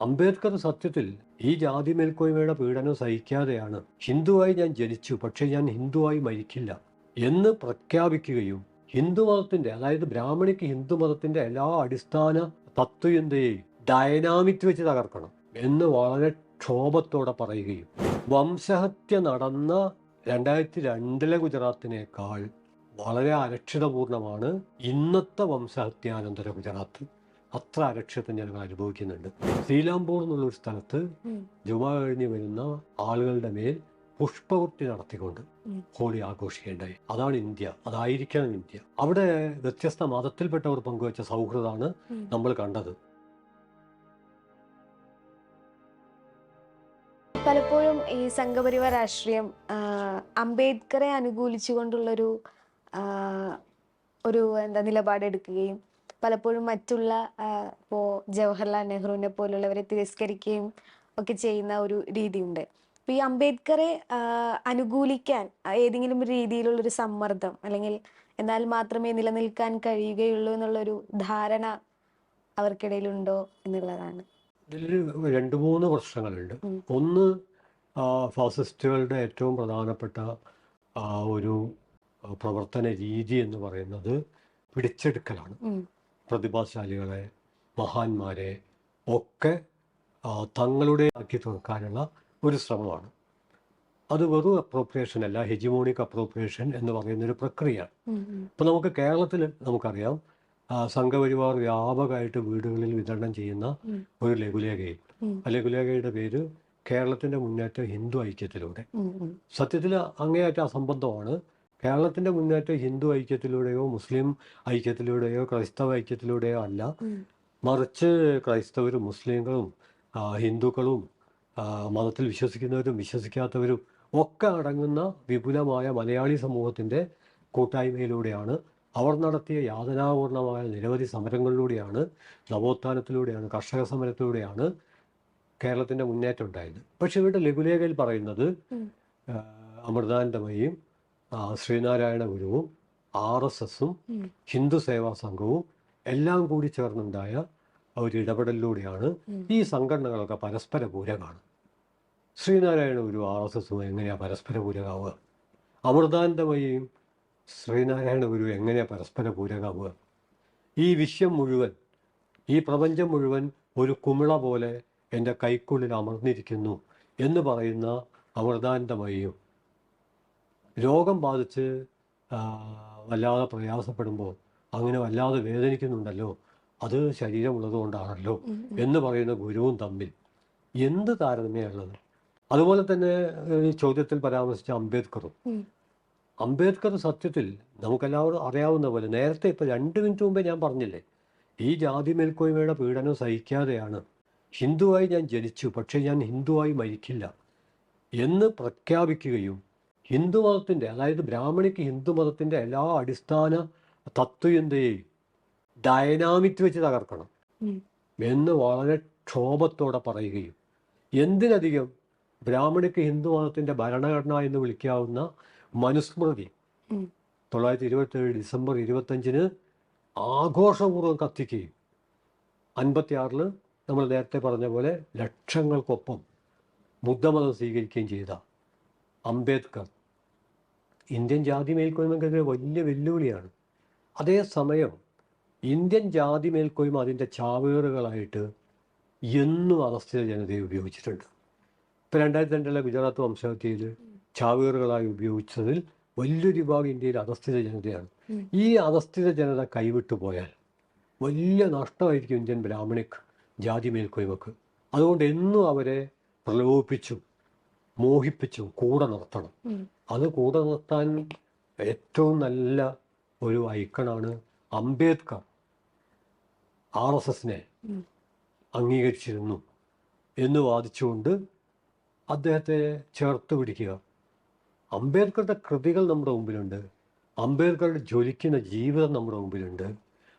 അംബേദ്കർ സത്യത്തിൽ ഈ ജാതി മേൽക്കോയ്മയുടെ പീഡനം സഹിക്കാതെയാണ്. ഹിന്ദുവായി ഞാൻ ജനിച്ചു. പക്ഷേ ഞാൻ ഹിന്ദുവായി മരിക്കില്ല എന്ന് പ്രഖ്യാപിക്കുകയും ഹിന്ദു മതത്തിന്റെ അതായത് ബ്രാഹ്മണിക്ക് ഹിന്ദു മതത്തിന്റെ എല്ലാ അടിസ്ഥാന തത്വചിന്തയെയും ഡയനാമിക് വെച്ച് തകർക്കണം എന്ന് വളരെ ക്ഷോഭത്തോടെ പറയുകയും വംശഹത്യ നടന്ന രണ്ടായിരത്തി രണ്ടിലെ ഗുജറാത്തിനേക്കാൾ വളരെ അരക്ഷിതപൂർണമാണ് ഇന്നത്തെ വംശഹത്യാനന്തര ഗുജറാത്ത്. അത്ര അരക്ഷിതം ഞങ്ങൾ അനുഭവിക്കുന്നുണ്ട്. ശ്രീലാംപൂർ എന്നുള്ളൊരു സ്ഥലത്ത് ജുമാ കഴിഞ്ഞ് വരുന്ന ആളുകളുടെ മേൽ പുഷ്പവൃത്തി നടത്തിക്കൊണ്ട് ഹോളി ആഘോഷിക്കേണ്ടായി അതാണ് ഇന്ത്യ. അതായിരിക്കണം ഇന്ത്യ. അവിടെ വ്യത്യസ്ത മതത്തിൽപ്പെട്ടവർ പങ്കുവച്ച സൗഹൃദമാണ് നമ്മൾ കണ്ടത്. പലപ്പോഴും ഈ സംഘപരിവാർ രാഷ്ട്രീയം അംബേദ്കറെ അനുകൂലിച്ചുകൊണ്ടുള്ളൊരു ഒരു എന്താ നിലപാടെടുക്കുകയും പലപ്പോഴും മറ്റുള്ള ഇപ്പോൾ ജവഹർലാൽ നെഹ്റുവിനെ പോലുള്ളവരെ തിരസ്കരിക്കുകയും ഒക്കെ ചെയ്യുന്ന ഒരു രീതിയുണ്ട്. അപ്പൊ ഈ അംബേദ്കറെ അനുകൂലിക്കാൻ ഏതെങ്കിലും രീതിയിലുള്ളൊരു സമ്മർദ്ദം അല്ലെങ്കിൽ എന്നാൽ മാത്രമേ നിലനിൽക്കാൻ കഴിയുകയുള്ളൂ എന്നുള്ളൊരു ധാരണ അവർക്കിടയിലുണ്ടോ എന്നുള്ളതാണ്. ഇതിൽ രണ്ട് മൂന്ന് പ്രശ്നങ്ങളുണ്ട്. ഒന്ന് ഫാസിസ്റ്റുകളുടെ ഏറ്റവും പ്രധാനപ്പെട്ട ഒരു പ്രവർത്തന രീതി എന്ന് പറയുന്നത് പിടിച്ചെടുക്കലാണ്. പ്രതിഭാശാലികളെ മഹാന്മാരെ ഒക്കെ തങ്ങളുടെ ആക്കി തീർക്കാനുള്ള ഒരു ശ്രമമാണ് അത് വെറും അപ്രോപ്രിയേഷൻ അല്ല ഹെജിമോണിക് അപ്രോപ്രിയേഷൻ എന്ന് പറയുന്ന ഒരു പ്രക്രിയ. ഇപ്പം നമുക്ക് കേരളത്തിൽ നമുക്കറിയാം സംഘപരിവാർ വ്യാപകമായിട്ട് വീടുകളിൽ വിതരണം ചെയ്യുന്ന ഒരു ലഘുലേഖയും ഉം. ആ ലഘുലേഖയുടെ പേര് കേരളത്തിന്റെ മുന്നേറ്റ ഹിന്ദു ഐക്യത്തിലൂടെ. സത്യത്തിൽ അങ്ങേയറ്റ അസംബന്ധമാണ് കേരളത്തിന്റെ മുന്നേറ്റം ഹിന്ദു ഐക്യത്തിലൂടെയോ മുസ്ലിം ഐക്യത്തിലൂടെയോ ക്രൈസ്തവ ഐക്യത്തിലൂടെയോ അല്ല. മറിച്ച് ക്രൈസ്തവരും മുസ്ലിങ്ങളും ഹിന്ദുക്കളും മതത്തിൽ വിശ്വസിക്കുന്നവരും വിശ്വസിക്കാത്തവരും ഒക്കെ അടങ്ങുന്ന വിപുലമായ മലയാളി സമൂഹത്തിന്റെ കൂട്ടായ്മയിലൂടെയാണ്. അവർ നടത്തിയ യാതനാപൂർണമായ നിരവധി സമരങ്ങളിലൂടെയാണ് നവോത്ഥാനത്തിലൂടെയാണ് കർഷക സമരത്തിലൂടെയാണ് കേരളത്തിന്റെ മുന്നേറ്റം ഉണ്ടായത്. പക്ഷെ ഇവരുടെ ലഘുലേഖയിൽ പറയുന്നത് അമൃതാനന്ദമയും ശ്രീനാരായണ ഗുരുവും ആർ എസ് എസും ഹിന്ദു സേവാ സംഘവും എല്ലാം കൂടി ചേർന്നുണ്ടായ ഒരു ഇടപെടലിലൂടെയാണ് ഈ സംഘടനകളൊക്കെ പരസ്പര പൂരകമാണ് ശ്രീനാരായണ ഗുരു ആർ എസ് എസും എങ്ങനെയാണ് പരസ്പര പൂരകാവുക അമൃതാനന്ദമയും ശ്രീനാരായണ ഗുരു എങ്ങനെയാണ് പരസ്പര പൂരകാവുക ഈ വിശ്വം മുഴുവൻ ഈ പ്രപഞ്ചം മുഴുവൻ ഒരു കുമിള പോലെ എന്റെ കൈക്കുള്ളിൽ അമർന്നിരിക്കുന്നു എന്ന് പറയുന്ന അമൃതാനന്ദമയും രോഗം ബാധിച്ച് വല്ലാതെ പ്രയാസപ്പെടുമ്പോൾ അങ്ങനെ വല്ലാതെ വേദനിക്കുന്നുണ്ടല്ലോ. അത് ശരീരമുള്ളത് കൊണ്ടാണല്ലോ എന്ന് പറയുന്ന ഗുരുവും തമ്മിൽ. എന്ത് താരതമ്യമുള്ളത് അതുപോലെ തന്നെ ഈ ചോദ്യത്തിൽ പരാമർശിച്ച അംബേദ്കറും. അംബേദ്കർ സത്യത്തിൽ നമുക്കെല്ലാവരും അറിയാവുന്ന പോലെ നേരത്തെ ഇപ്പോൾ രണ്ട് മിനിറ്റ് മുമ്പേ ഞാൻ പറഞ്ഞില്ലേ ഈ ജാതി മേൽക്കോയ്മയുടെ പീഡനം സഹിക്കാതെയാണ്. ഹിന്ദുവായി ഞാൻ ജനിച്ചു പക്ഷേ ഞാൻ ഹിന്ദുവായി മരിക്കില്ല എന്ന് പ്രഖ്യാപിക്കുകയും ഹിന്ദു മതത്തിന്റെ അതായത് ബ്രാഹ്മണിക്ക് ഹിന്ദു മതത്തിന്റെ എല്ലാ അടിസ്ഥാന തത്വചിന്തയെയും ഡയനാമിക് വെച്ച് തകർക്കണം. എന്ന് വളരെ ക്ഷോഭത്തോടെ പറയുകയും എന്തിനധികം ബ്രാഹ്മണിക്ക് ഹിന്ദു മതത്തിന്റെ ഭരണഘടന എന്ന് വിളിക്കാവുന്ന മനുസ്മൃതി. തൊള്ളായിരത്തി ഇരുപത്തേഴ് ഡിസംബർ ഇരുപത്തഞ്ചിന് ആഘോഷപൂർവം കത്തിക്കുകയും അൻപത്തിയാറിൽ നമ്മൾ നേരത്തെ പറഞ്ഞ പോലെ ലക്ഷങ്ങൾക്കൊപ്പം ബുദ്ധമതം സ്വീകരിക്കുകയും ചെയ്ത അംബേദ്കർ ഇന്ത്യൻ ജാതി മേൽക്കോയ്മക്കെതിരെ വലിയ വെല്ലുവിളിയാണ്. അതേസമയം ഇന്ത്യൻ ജാതി മേൽക്കോയ്മ അതിന്റെ ചാവേറുകളായിട്ട് എന്നും അധസ്ഥിത ജനതയെ ഉപയോഗിച്ചിട്ടുണ്ട്. ഇപ്പം രണ്ടായിരത്തി രണ്ടിലെ ഗുജറാത്ത് വംശഹത്യയിൽ ചാവേറുകളായി ഉപയോഗിച്ചതിൽ വലിയൊരു വിഭാഗം ഇന്ത്യയിൽ അധസ്ഥിത ജനതയാണ്. ഈ അധസ്ഥിത ജനത കൈവിട്ടു പോയാൽ വലിയ നഷ്ടമായിരിക്കും ഇന്ത്യൻ ബ്രാഹ്മണിക് ജാതി മേൽക്കോയ്മക്ക്. അതുകൊണ്ട് എന്നും അവരെ പ്രലോഭിപ്പിച്ചും മോഹിപ്പിച്ചും കൂടെ നിർത്തണം. അത് കൂടെ നിർത്താൻ ഏറ്റവും നല്ല ഒരു ഐക്കണാണ് അംബേദ്കർ. ആർ എസ് എസിനെ അംഗീകരിച്ചിരുന്നു എന്ന് വാദിച്ചുകൊണ്ട് അദ്ദേഹത്തെ ചേർത്ത് പിടിക്കുക. അംബേദ്കറുടെ കൃതികൾ നമ്മുടെ മുമ്പിലുണ്ട്. അംബേദ്കറുടെ ജ്വലിക്കുന്ന ജീവിതം നമ്മുടെ മുമ്പിലുണ്ട്.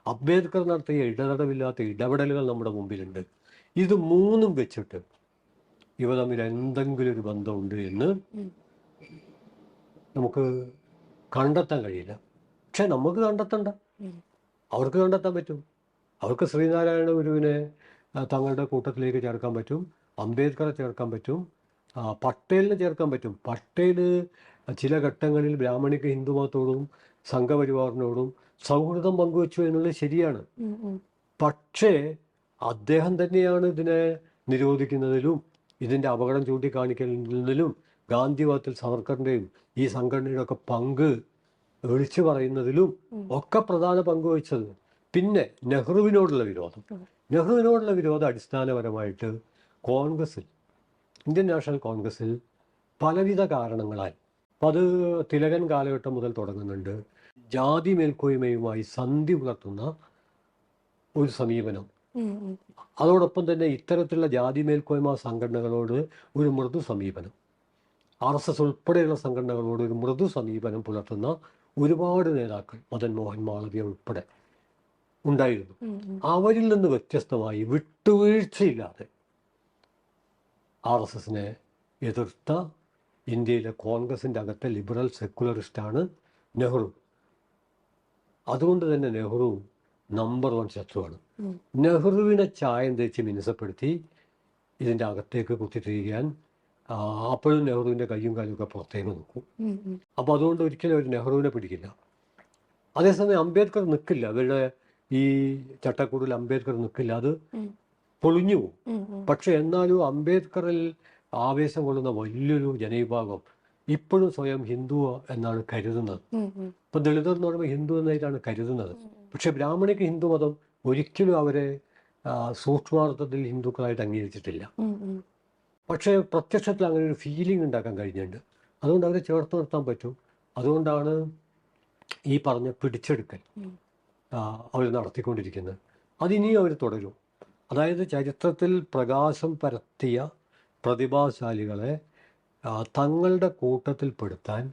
അംബേദ്കർ നടത്തിയ ഇടതടവില്ലാത്ത ഇടപെടലുകൾ നമ്മുടെ മുമ്പിലുണ്ട്. ഇത് മൂന്നും വെച്ചിട്ട് ഇവ തമ്മിൽ എന്തെങ്കിലും ഒരു ബന്ധമുണ്ട് എന്ന് നമുക്ക് കണ്ടെത്താൻ കഴിയില്ല. പക്ഷെ നമുക്ക് കണ്ടെത്തണ്ട. അവർക്ക് കണ്ടെത്താൻ പറ്റും. അവർക്ക് ശ്രീനാരായണ ഗുരുവിനെ തങ്ങളുടെ കൂട്ടത്തിലേക്ക് ചേർക്കാൻ പറ്റും. അംബേദ്കറെ ചേർക്കാൻ പറ്റും. പട്ടേലിനെ ചേർക്കാൻ പറ്റും. പട്ടേൽ ചില ഘട്ടങ്ങളിൽ ബ്രാഹ്മണിക്ക് ഹിന്ദുമതത്തോടും സംഘപരിവാറിനോടും സൗഹൃദം പങ്കുവച്ചു എന്നുള്ളത് ശരിയാണ്. പക്ഷേ അദ്ദേഹം തന്നെയാണ് ഇതിനെ നിരോധിക്കുന്നതിലും ഇതിന്റെ അപകടം ചൂണ്ടിക്കാണിക്കുന്നതിലും ഗാന്ധിവാദത്തിൽ സവർക്കറിന്റെയും ഈ സംഘടനയുടെ ഒക്കെ പങ്ക് വിളിച്ചു പറയുന്നതിലും. ഒക്കെ പ്രധാന പങ്ക് വഹിച്ചത് പിന്നെ നെഹ്റുവിനോടുള്ള വിരോധം നെഹ്റുവിനോടുള്ള വിരോധം അടിസ്ഥാനപരമായിട്ട് കോൺഗ്രസിൽ ഇന്ത്യൻ നാഷണൽ കോൺഗ്രസിൽ പലവിധ കാരണങ്ങളാൽ അപ്പം അത് തിലകൻ കാലഘട്ടം മുതൽ തുടങ്ങുന്നുണ്ട് ജാതി മേൽക്കോയ്മയുമായി സന്ധി പുലർത്തുന്ന ഒരു സമീപനം. അതോടൊപ്പം തന്നെ ഇത്തരത്തിലുള്ള ജാതി മേൽക്കോയ്മ സംഘടനകളോട് ഒരു മൃദു സമീപനം. ആർ എസ് എസ് ഉൾപ്പെടെയുള്ള സംഘടനകളോട് ഒരു മൃദു സമീപനം പുലർത്തുന്ന ഒരുപാട് നേതാക്കൾ മദൻ മോഹൻ മാളവ്യ ഉൾപ്പെടെ ഉണ്ടായിരുന്നു. അവരിൽ നിന്ന് വ്യത്യസ്തമായി വിട്ടുവീഴ്ചയില്ലാതെ ആർ എസ് എസിനെ എതിർത്ത ഇന്ത്യയിലെ കോൺഗ്രസിന്റെ അകത്തെ ലിബറൽ സെക്കുലറിസ്റ്റാണ് നെഹ്റു. അതുകൊണ്ട് തന്നെ നെഹ്റു നമ്പർ വൺ ശത്രുവാണ്. നെഹ്റുവിനെ ചായം തേച്ച് മിനുസപ്പെടുത്തി ഇതിന്റെ അകത്തേക്ക് കുത്തിത്തിരിക്കാൻ അപ്പോഴും നെഹ്റുവിന്റെ കയ്യും കാലും ഒക്കെ പുറത്തേക്ക് നോക്കും. അപ്പോൾ അതുകൊണ്ട് ഒരിക്കലും അവർ നെഹ്റുവിനെ പിടിക്കില്ല. അതേസമയം അംബേദ്കർ നിൽക്കില്ല അവരുടെ ഈ ചട്ടക്കൂടിൽ അംബേദ്കർ നിൽക്കില്ല അത് പൊളിഞ്ഞു പോകും. പക്ഷെ എന്നാലും അംബേദ്കറിൽ ആവേശം കൊള്ളുന്ന വലിയൊരു ജനവിഭാഗം ഇപ്പോഴും സ്വയം ഹിന്ദു എന്നാണ് കരുതുന്നത്. ഇപ്പൊ ദളിതർ എന്ന് പറയുമ്പോൾ ഹിന്ദു എന്നായിട്ടാണ് കരുതുന്നത്. പക്ഷെ ബ്രാഹ്മണിക്ക് ഹിന്ദുമതം ഒരിക്കലും അവരെ സൂക്ഷ്മാർത്ഥത്തിൽ ഹിന്ദുക്കളായിട്ട് അംഗീകരിച്ചിട്ടില്ല. പക്ഷേ പ്രത്യക്ഷത്തിൽ അങ്ങനെ ഒരു ഫീലിംഗ് ഉണ്ടാക്കാൻ കഴിഞ്ഞിട്ടുണ്ട്. അതുകൊണ്ട് അവരെ ചേർത്ത് നിർത്താൻ പറ്റും. അതുകൊണ്ടാണ് ഈ പറഞ്ഞ പിടിച്ചെടുക്കൽ. അവർ നടത്തിക്കൊണ്ടിരിക്കുന്നത്. അതിനിയും അവർ തുടരും. അതായത് ചരിത്രത്തിൽ പ്രകാശം പരത്തിയ പ്രതിഭാശാലികളെ തങ്ങളുടെ തങ്ങളുടെ കൂട്ടത്തിൽപ്പെടുത്താൻ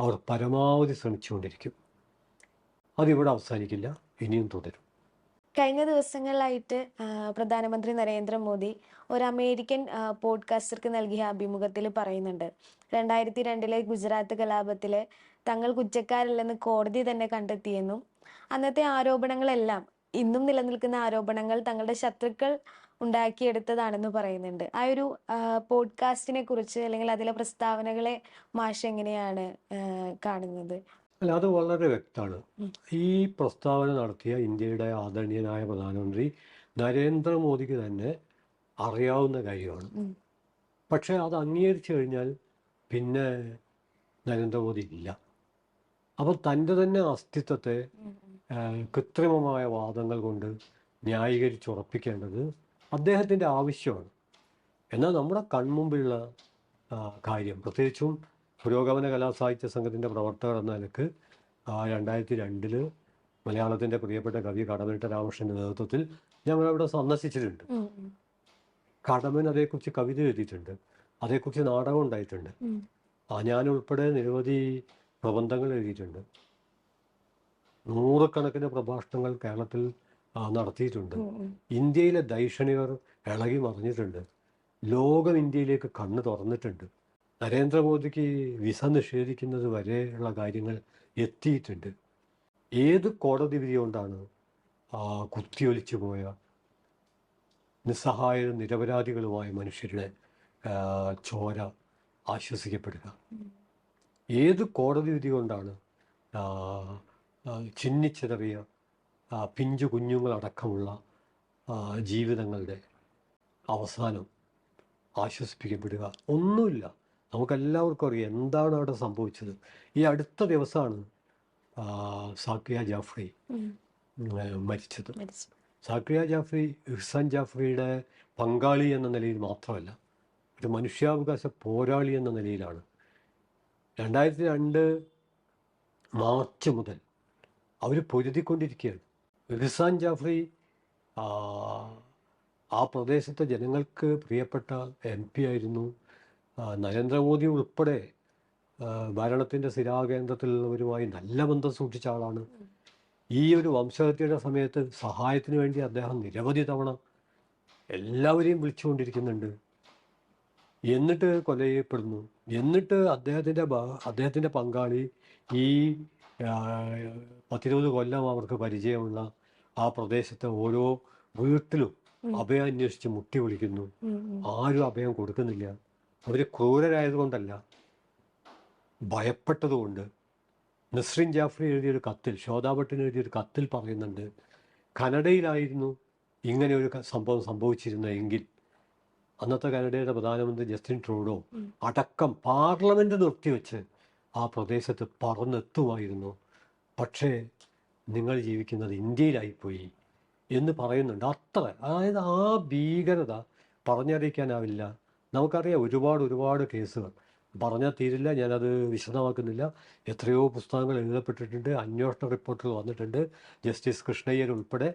അവർ പരമാവധി ശ്രമിച്ചുകൊണ്ടിരിക്കും. അതിവിടെ അവസാനിക്കില്ല ഇനിയും തുടരും. കഴിഞ്ഞ ദിവസങ്ങളിലായിട്ട് പ്രധാനമന്ത്രി നരേന്ദ്രമോദി ഒരു അമേരിക്കൻ പോഡ്കാസ്റ്റർക്ക് നൽകിയ അഭിമുഖത്തിൽ പറയുന്നുണ്ട്. രണ്ടായിരത്തി രണ്ടിലെ ഗുജറാത്ത് കലാപത്തിൽ തങ്ങൾ കുറ്റക്കാരല്ലെന്ന് കോടതി തന്നെ കണ്ടെത്തിയെന്നും അന്നത്തെ ആരോപണങ്ങളെല്ലാം ഇന്നും നിലനിൽക്കുന്ന ആരോപണങ്ങൾ തങ്ങളുടെ ശത്രുക്കൾ ഉണ്ടാക്കിയെടുത്തതാണെന്ന് പറയുന്നുണ്ട്. ആ ഒരു പോഡ്കാസ്റ്റിനെ കുറിച്ച് അല്ലെങ്കിൽ അതിലെ പ്രസ്താവനകളെ മാഷ് എങ്ങനെയാണ് കാണുന്നത്? അല്ല അത് വളരെ വ്യക്തമാണ്. ഈ പ്രസ്താവന നടത്തിയ ഇന്ത്യയുടെ ആദരണീയനായ പ്രധാനമന്ത്രി നരേന്ദ്രമോദിക്ക് തന്നെ അറിയാവുന്ന കാര്യമാണ്. പക്ഷെ അത് അംഗീകരിച്ചു കഴിഞ്ഞാൽ പിന്നെ നരേന്ദ്രമോദി ഇല്ല. അപ്പോൾ തന്റെ തന്നെ അസ്തിത്വത്തെ. കൃത്രിമമായ വാദങ്ങൾ കൊണ്ട് ന്യായീകരിച്ചുറപ്പിക്കേണ്ടത് അദ്ദേഹത്തിന്റെ ആവശ്യമാണ്. എന്നാൽ നമ്മുടെ കൺമുമ്പിലുള്ള കാര്യം പ്രത്യേകിച്ചും പുരോഗമന കലാസാഹിത്യ സംഘത്തിന്റെ പ്രവർത്തകർ എന്ന നിലയ്ക്ക് രണ്ടായിരത്തി രണ്ടിൽ മലയാളത്തിന്റെ പ്രിയപ്പെട്ട കവി കടമനിട്ട രാമകൃഷ്ണന്റെ നേതൃത്വത്തിൽ ഞങ്ങൾ അവിടെ സന്ദർശിച്ചിട്ടുണ്ട്. കടമൻ അതേക്കുറിച്ച് കവിത എഴുതിയിട്ടുണ്ട്. അതേക്കുറിച്ച് നാടകം ഉണ്ടായിട്ടുണ്ട്. ഞാൻ ഉൾപ്പെടെ നിരവധി പ്രബന്ധങ്ങൾ എഴുതിയിട്ടുണ്ട്. നൂറുകണക്കിന് പ്രഭാഷണങ്ങൾ കേരളത്തിൽ നടത്തിയിട്ടുണ്ട്. ഇന്ത്യയിലെ ദൈക്ഷണികർ ഇളകി മറിഞ്ഞിട്ടുണ്ട്. ലോകം ഇന്ത്യയിലേക്ക് കണ്ണ് തുറന്നിട്ടുണ്ട്. നരേന്ദ്രമോദിക്ക് വിസ നിഷേധിക്കുന്നത് വരെയുള്ള കാര്യങ്ങൾ എത്തിയിട്ടുണ്ട്. ഏത് കോടതി വിധി കൊണ്ടാണ് കുത്തിയൊലിച്ചു പോയ നിസ്സഹായ നിരപരാധികളുമായ മനുഷ്യരുടെ ചോര ആശ്വസിക്കപ്പെടുക? ഏത് കോടതി വിധി കൊണ്ടാണ് ആ, പിഞ്ചു കുഞ്ഞുങ്ങളടക്കമുള്ള ജീവിതങ്ങളുടെ അവസാനം ആശ്വസിപ്പിക്കപ്പെടുക? ഒന്നുമില്ല. നമുക്കെല്ലാവർക്കും അറിയാം എന്താണ് അവിടെ സംഭവിച്ചത്. ഈ അടുത്ത ദിവസമാണ് സാക്രിയ സാക്കിയ ജാഫ്രി മരിച്ചത്. സാക്രിയ സാക്കിയ ജാഫ്രി ഇഹ്സാൻ ജാഫ്രിയുടെ പങ്കാളി എന്ന നിലയിൽ മാത്രമല്ല ഒരു മനുഷ്യാവകാശ പോരാളി എന്ന നിലയിലാണ്. രണ്ടായിരത്തി രണ്ട് മാർച്ച് മുതൽ അവർ പൊരുതിക്കൊണ്ടിരിക്കുകയാണ്. ഇഹ്സാൻ ജാഫ്രി ആ, പ്രദേശത്തെ ജനങ്ങൾക്ക് പ്രിയപ്പെട്ട എം പി ആയിരുന്നു. നരേന്ദ്രമോദി ഉൾപ്പെടെ ഭരണത്തിന്റെ സ്ഥിരാകേന്ദ്രത്തിലുള്ളവരുമായി നല്ല ബന്ധം സൂക്ഷിച്ച ആളാണ്. ഈ ഒരു വംശഹത്യയുടെ സമയത്ത് സഹായത്തിന് വേണ്ടി അദ്ദേഹം നിരവധി തവണ എല്ലാവരെയും വിളിച്ചുകൊണ്ടിരിക്കുന്നുണ്ട്. എന്നിട്ട് കൊല ചെയ്യപ്പെടുന്നു എന്നിട്ട് അദ്ദേഹത്തിന്റെ അദ്ദേഹത്തിന്റെ പങ്കാളി ഈ പത്തിരുപത് കൊല്ലം അവർക്ക് പരിചയമുള്ള ആ പ്രദേശത്തെ ഓരോ വീട്ടിലും അഭയം അന്വേഷിച്ച് മുട്ടി വിളിക്കുന്നു. ആരും അഭയം കൊടുക്കുന്നില്ല. ക്രൂരരായതുകൊണ്ടല്ല ഭയപ്പെട്ടതുകൊണ്ട്. നസ്രിൻ ജാഫ്രി എഴുതിയൊരു കത്തിൽ ശോതാഭട്ടിന് എഴുതിയൊരു കത്തിൽ പറയുന്നുണ്ട് കനഡയിലായിരുന്നു ഇങ്ങനെ ഒരു സംഭവം സംഭവം സംഭവിച്ചിരുന്നെങ്കിൽ അന്നത്തെ കാനഡയുടെ പ്രധാനമന്ത്രി ജസ്റ്റിൻ ട്രൂഡോ. അടക്കം പാർലമെന്റ് നിർത്തിവെച്ച് ആ പ്രദേശത്ത് പറന്നെത്തുമായിരുന്നു. പക്ഷേ നിങ്ങൾ ജീവിക്കുന്നത് ഇന്ത്യയിലായിപ്പോയി എന്ന് പറയുന്നുണ്ട്. അത്ര അതായത് ആ ഭീകരത പറഞ്ഞറിയിക്കാനാവില്ല. നമുക്കറിയാം ഒരുപാട് ഒരുപാട് കേസുകൾ. പറഞ്ഞാൽ തീരില്ല ഞാനത് വിശദമാക്കുന്നില്ല. എത്രയോ പുസ്തകങ്ങൾ എഴുതപ്പെട്ടിട്ടുണ്ട് അന്വേഷണ റിപ്പോർട്ടുകൾ വന്നിട്ടുണ്ട്. ജസ്റ്റിസ് കൃഷ്ണയ്യർ ഉൾപ്പെടെ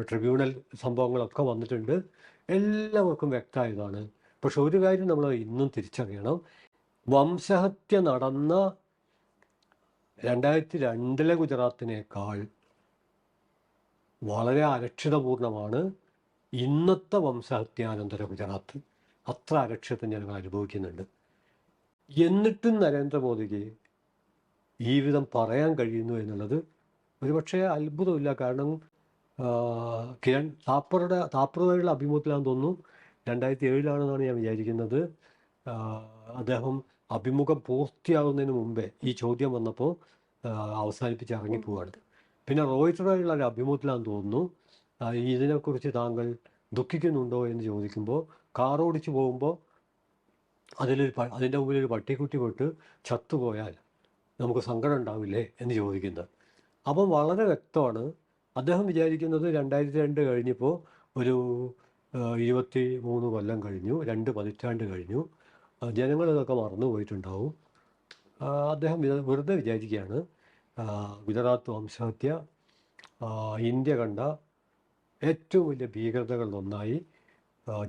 ട്രിബ്യൂണൽ സംഭവങ്ങളൊക്കെ വന്നിട്ടുണ്ട്. എല്ലാവർക്കും വ്യക്തമായതാണ്. പക്ഷെ ഒരു കാര്യം നമ്മൾ ഇന്നും തിരിച്ചറിയണം. വംശഹത്യ നടന്ന രണ്ടായിരത്തി രണ്ടിലെ ഗുജറാത്തിനേക്കാൾ വളരെ അരക്ഷിതപൂർണമാണ് ഇന്നത്തെ വംശഹത്യാനന്തര ഗുജറാത്ത്. അത്ര അരക്ഷിതം ഞാൻ അനുഭവിക്കുന്നുണ്ട്. എന്നിട്ടും നരേന്ദ്രമോദിക്ക് ഈ വിധം പറയാൻ കഴിയുന്നു എന്നുള്ളത് ഒരുപക്ഷെ അത്ഭുതമില്ല. കാരണം കിരൺ താപ്പറുടെ താപ്പറുമായുള്ള അഭിമുഖത്തിലാണെന്ന് തോന്നുന്നു. രണ്ടായിരത്തി ഏഴിലാണെന്നാണ് ഞാൻ വിചാരിക്കുന്നത്. അദ്ദേഹം അഭിമുഖം പൂർത്തിയാകുന്നതിന് മുമ്പേ ഈ ചോദ്യം വന്നപ്പോൾ അവസാനിപ്പിച്ച് ഇറങ്ങിപ്പോവാണ് പിന്നെ റോയിറ്ററായുള്ള ഒരു അഭിമുഖത്തിലാണെന്ന് തോന്നുന്നു. ഇതിനെക്കുറിച്ച് താങ്കൾ ദുഃഖിക്കുന്നുണ്ടോ എന്ന് ചോദിക്കുമ്പോൾ കാർ ഓടിച്ച് പോകുമ്പോൾ അതിലൊരു അതിന്റെ മുമ്പിൽ ഒരു പട്ടിക്കുട്ടി പെട്ട് ചത്തുപോയാൽ നമുക്ക് സങ്കടം ഉണ്ടാവില്ലേ എന്ന് ചോദിക്കുന്നത്. അപ്പം വളരെ വ്യക്തമാണ്. അദ്ദേഹം വിചാരിക്കുന്നത് രണ്ടായിരത്തി രണ്ട് കഴിഞ്ഞപ്പോൾ ഒരു ഇരുപത്തി മൂന്ന് കൊല്ലം കഴിഞ്ഞു രണ്ട് പതിറ്റാണ്ട് കഴിഞ്ഞു. ജനങ്ങളിതൊക്കെ മറന്നു പോയിട്ടുണ്ടാവും അദ്ദേഹം വെറുതെ വിചാരിക്കുകയാണ്. ഗുജറാത്ത് വംശഹത്യ ഇന്ത്യ കണ്ട ഏറ്റവും വലിയ ഭീകരതകളിലൊന്നായി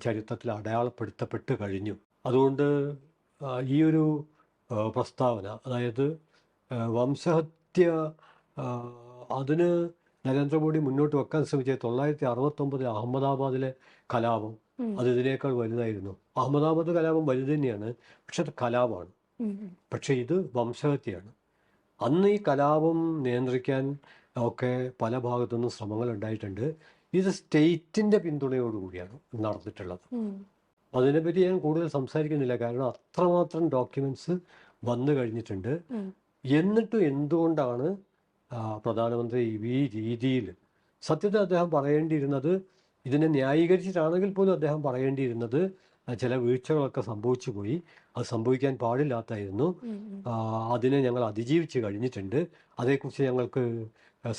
ചരിത്രത്തിൽ അടയാളപ്പെടുത്തപ്പെട്ട് കഴിഞ്ഞു. അതുകൊണ്ട് ഈ ഒരു പ്രസ്താവന അതായത് വംശഹത്യ അതിന് നരേന്ദ്രമോദി മുന്നോട്ട് വെക്കാൻ ശ്രമിച്ച തൊള്ളായിരത്തി അറുപത്തൊമ്പതിൽ അഹമ്മദാബാദിലെ കലാപം. അത് ഇതിനേക്കാൾ വലുതായിരുന്നു. അഹമ്മദാബാദ് കലാപം വലുത് തന്നെയാണ് പക്ഷെ അത് കലാപമാണ്. പക്ഷേ ഇത് വംശഹത്യയാണ്. അന്ന് ഈ കലാപം നിയന്ത്രിക്കാൻ ഒക്കെ പല ഭാഗത്തുനിന്നും ശ്രമങ്ങൾ ഉണ്ടായിട്ടുണ്ട്. ഇത് സ്റ്റേറ്റിന്റെ പിന്തുണയോടുകൂടിയാണ് നടന്നിട്ടുള്ളത്. അതിനെപ്പറ്റി ഞാൻ കൂടുതൽ സംസാരിക്കുന്നില്ല. കാരണം അത്രമാത്രം ഡോക്യുമെന്റ്സ് വന്നു കഴിഞ്ഞിട്ടുണ്ട്. എന്നിട്ടും എന്തുകൊണ്ടാണ് പ്രധാനമന്ത്രി ഈ രീതിയിൽ സത്യത്തിൽ അദ്ദേഹം പറയേണ്ടിയിരുന്നത് ഇതിനെ ന്യായീകരിച്ചിട്ടാണെങ്കിൽ പോലും അദ്ദേഹം പറയേണ്ടിയിരുന്നത് ചില വീഴ്ചകളൊക്കെ സംഭവിച്ചു പോയി. അത് സംഭവിക്കാൻ പാടില്ലാത്തായിരുന്നു. അതിനെ ഞങ്ങൾ അതിജീവിച്ച് കഴിഞ്ഞിട്ടുണ്ട്. അതേക്കുറിച്ച് ഞങ്ങൾക്ക്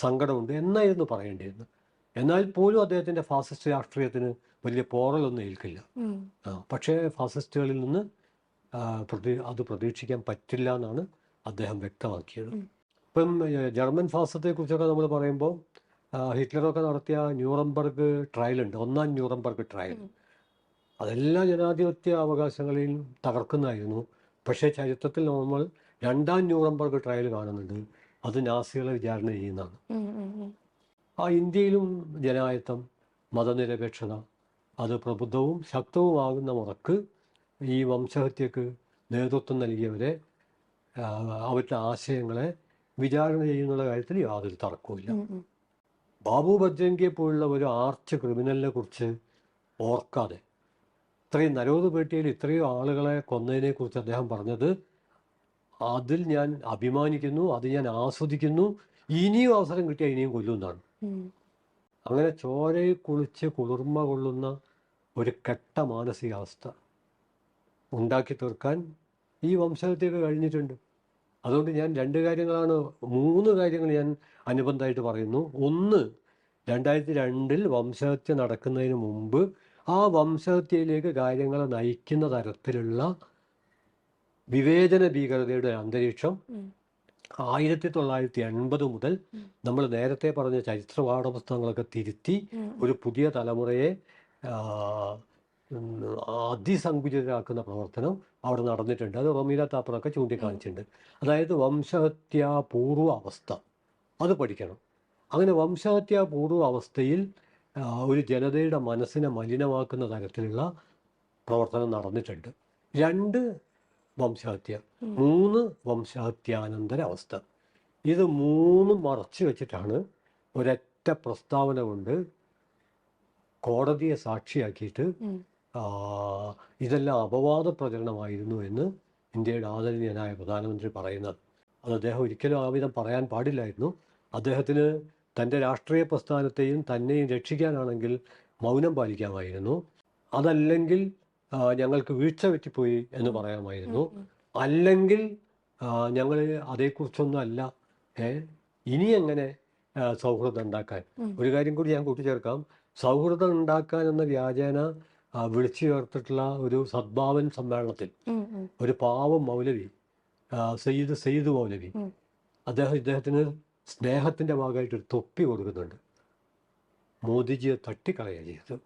സങ്കടമുണ്ട് എന്നായിരുന്നു പറയേണ്ടിയിരുന്നത്. എന്നാൽ പോലും അദ്ദേഹത്തിന്റെ ഫാസിസ്റ്റ് രാഷ്ട്രീയത്തിന് വലിയ പോറലൊന്നും ഏൽക്കില്ല. പക്ഷേ ഫാസിസ്റ്റുകളിൽ നിന്ന് പ്രതി അത് പ്രതീക്ഷിക്കാൻ പറ്റില്ല എന്നാണ് അദ്ദേഹം വ്യക്തമാക്കിയത്. ഇപ്പം ജർമ്മൻ ഫാസത്തെക്കുറിച്ചൊക്കെ നമ്മൾ പറയുമ്പോൾ ഹിറ്റ്ലറൊക്കെ നടത്തിയ ന്യൂറംബർഗ് ട്രയൽ ഉണ്ട് ഒന്നാം ന്യൂറംബർഗ് ട്രയൽ. അതെല്ലാം ജനാധിപത്യ അവകാശങ്ങളെയും തകർക്കുന്നതായിരുന്നു. പക്ഷേ ചരിത്രത്തിൽ നമ്മൾ രണ്ടാം ന്യൂറംബർഗ് ട്രയൽ കാണുന്നുണ്ട്. അത് നാസികളെ വിചാരണ ചെയ്യുന്നതാണ്. ആ ഇന്ത്യയിലും ജനായത്തം മതനിരപേക്ഷത അത് പ്രബുദ്ധവും ശക്തവുമാകുന്ന മുറക്ക് ഈ വംശഹത്യക്ക് നേതൃത്വം നൽകിയവരെ അവരുടെ ആശയങ്ങളെ വിചാരണ ചെയ്യുന്നുള്ള കാര്യത്തിൽ യാതൊരു തർക്കവുമില്ല. ബാബു ബജ്രംഗിയെ പോലുള്ള ഒരു ആർച്ച് ക്രിമിനലിനെ കുറിച്ച് ഓർക്കാതെ ഇത്രയും നരോദ് പേട്ടിയിൽ ഇത്രയും ആളുകളെ കൊന്നതിനെക്കുറിച്ച് അദ്ദേഹം പറഞ്ഞത് അതിൽ ഞാൻ അഭിമാനിക്കുന്നു അത് ഞാൻ ആസ്വദിക്കുന്നു ഇനിയും അവസരം കിട്ടിയാൽ ഇനിയും കൊല്ലുന്നതാണ്. അങ്ങനെ ചോരയിൽ കുളിച്ച് കുളിർമ കൊള്ളുന്ന ഒരു കെട്ട മാനസികാവസ്ഥ ഉണ്ടാക്കി തീർക്കാൻ ഈ വംശഹത്യക്ക് കഴിഞ്ഞിട്ടുണ്ട്. അതുകൊണ്ട് ഞാൻ രണ്ട് കാര്യങ്ങളാണ് മൂന്ന് കാര്യങ്ങൾ ഞാൻ അനുബന്ധമായിട്ട് പറയുന്നു. ഒന്ന് രണ്ടായിരത്തി രണ്ടിൽ വംശഹത്യ നടക്കുന്നതിന് മുമ്പ് ആ വംശഹത്യയിലേക്ക് കാര്യങ്ങളെ നയിക്കുന്ന തരത്തിലുള്ള വിവേചന ഭീകരതയുടെ അന്തരീക്ഷം. ആയിരത്തി തൊള്ളായിരത്തി എൺപത് മുതൽ നമ്മൾ നേരത്തെ പറഞ്ഞ ചരിത്ര പാഠപുസ്തകങ്ങളൊക്കെ തിരുത്തി ഒരു പുതിയ തലമുറയെ അതിസങ്കുചിതരാക്കുന്ന പ്രവർത്തനം അവിടെ നടന്നിട്ടുണ്ട്. അത് റമീല താപ്പറൊക്കെ ചൂണ്ടിക്കാണിച്ചിട്ടുണ്ട്. അതായത് വംശഹത്യാ പൂർവ അവസ്ഥ. അത് പഠിക്കണം. അങ്ങനെ വംശഹത്യാ പൂർവ അവസ്ഥയിൽ ഒരു ജനതയുടെ മനസ്സിനെ മലിനമാക്കുന്ന തരത്തിലുള്ള പ്രവർത്തനം നടന്നിട്ടുണ്ട്. രണ്ട് വംശഹത്യ. മൂന്ന് വംശഹത്യാനന്തര അവസ്ഥ ഇത് മൂന്നും മറച്ചു വെച്ചിട്ടാണ് ഒരൊറ്റ പ്രസ്താവന കൊണ്ട് കോടതിയെ സാക്ഷിയാക്കിയിട്ട് ഇതെല്ലാം അപവാദ പ്രചരണമായിരുന്നു എന്ന് ഇന്ത്യയുടെ ആദരണീയനായ പ്രധാനമന്ത്രി പറയുന്നത്. അത് അദ്ദേഹം ഒരിക്കലും ആ വിധം പറയാൻ പാടില്ലായിരുന്നു. അദ്ദേഹത്തിന് തന്റെ രാഷ്ട്രീയ പ്രസ്ഥാനത്തെയും തന്നെയും രക്ഷിക്കാനാണെങ്കിൽ മൗനം പാലിക്കാമായിരുന്നു. അതല്ലെങ്കിൽ ഞങ്ങൾക്ക് വീഴ്ച പറ്റിപ്പോയി എന്ന് പറയാമായിരുന്നു. അല്ലെങ്കിൽ ഞങ്ങൾ അതേക്കുറിച്ചൊന്നും അല്ല ഇനി എങ്ങനെ സൗഹൃദം ഉണ്ടാക്കാൻ. ഒരു കാര്യം കൂടി ഞാൻ കൂട്ടിച്ചേർക്കാം. സൗഹൃദം ഉണ്ടാക്കാൻ എന്ന വ്യാജേന വിളിച്ചു ചേർത്തിട്ടുള്ള ഒരു സദ്ഭാവൻ സമ്മേളനത്തിൽ. ഒരു പാവം മൗലവി സയ്യിദ് സയ്യിദ് മൗലവി. അദ്ദേഹം ഇദ്ദേഹത്തിന് സ്നേഹത്തിന്റെ ഭാഗമായിട്ട് ഒരു തൊപ്പി കൊടുക്കുന്നുണ്ട്. മോദിജിയെ തട്ടിക്കളയുക ചെയ്തത്.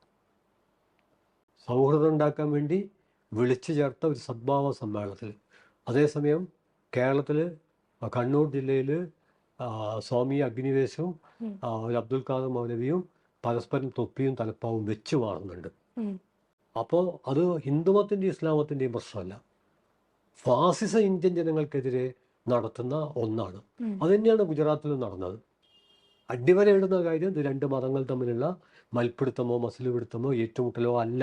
സൗഹൃദം ഉണ്ടാക്കാൻ വേണ്ടി വിളിച്ചു ചേർത്ത ഒരു സദ്ഭാവ സമ്മേളനത്തിൽ. അതേസമയം കേരളത്തിൽ കണ്ണൂർ ജില്ലയിൽ സ്വാമി അഗ്നിവേശവും. ഒരു അബ്ദുൽ ഖാദർ മൗലവിയും പരസ്പരം തൊപ്പിയും തലപ്പാവും വെച്ച് മാറുന്നുണ്ട് അപ്പോൾ അത് ഹിന്ദുമത്തിന്റെയും ഇസ്ലാമത്തിന്റെയും പ്രശ്നമല്ല. ഫാസിസ ഇന്ത്യൻ ജനങ്ങൾക്കെതിരെ നടത്തുന്ന ഒന്നാണ്. അതുതന്നെയാണ് അത് തന്നെയാണ് ഗുജറാത്തിൽ നടന്നത്. അടിവരയിടുന്ന കാര്യം ഇത് രണ്ട് മതങ്ങൾ തമ്മിലുള്ള മൽപ്പിടുത്തമോ മസിലുപിടുത്തമോ ഏറ്റുമുട്ടലോ അല്ല.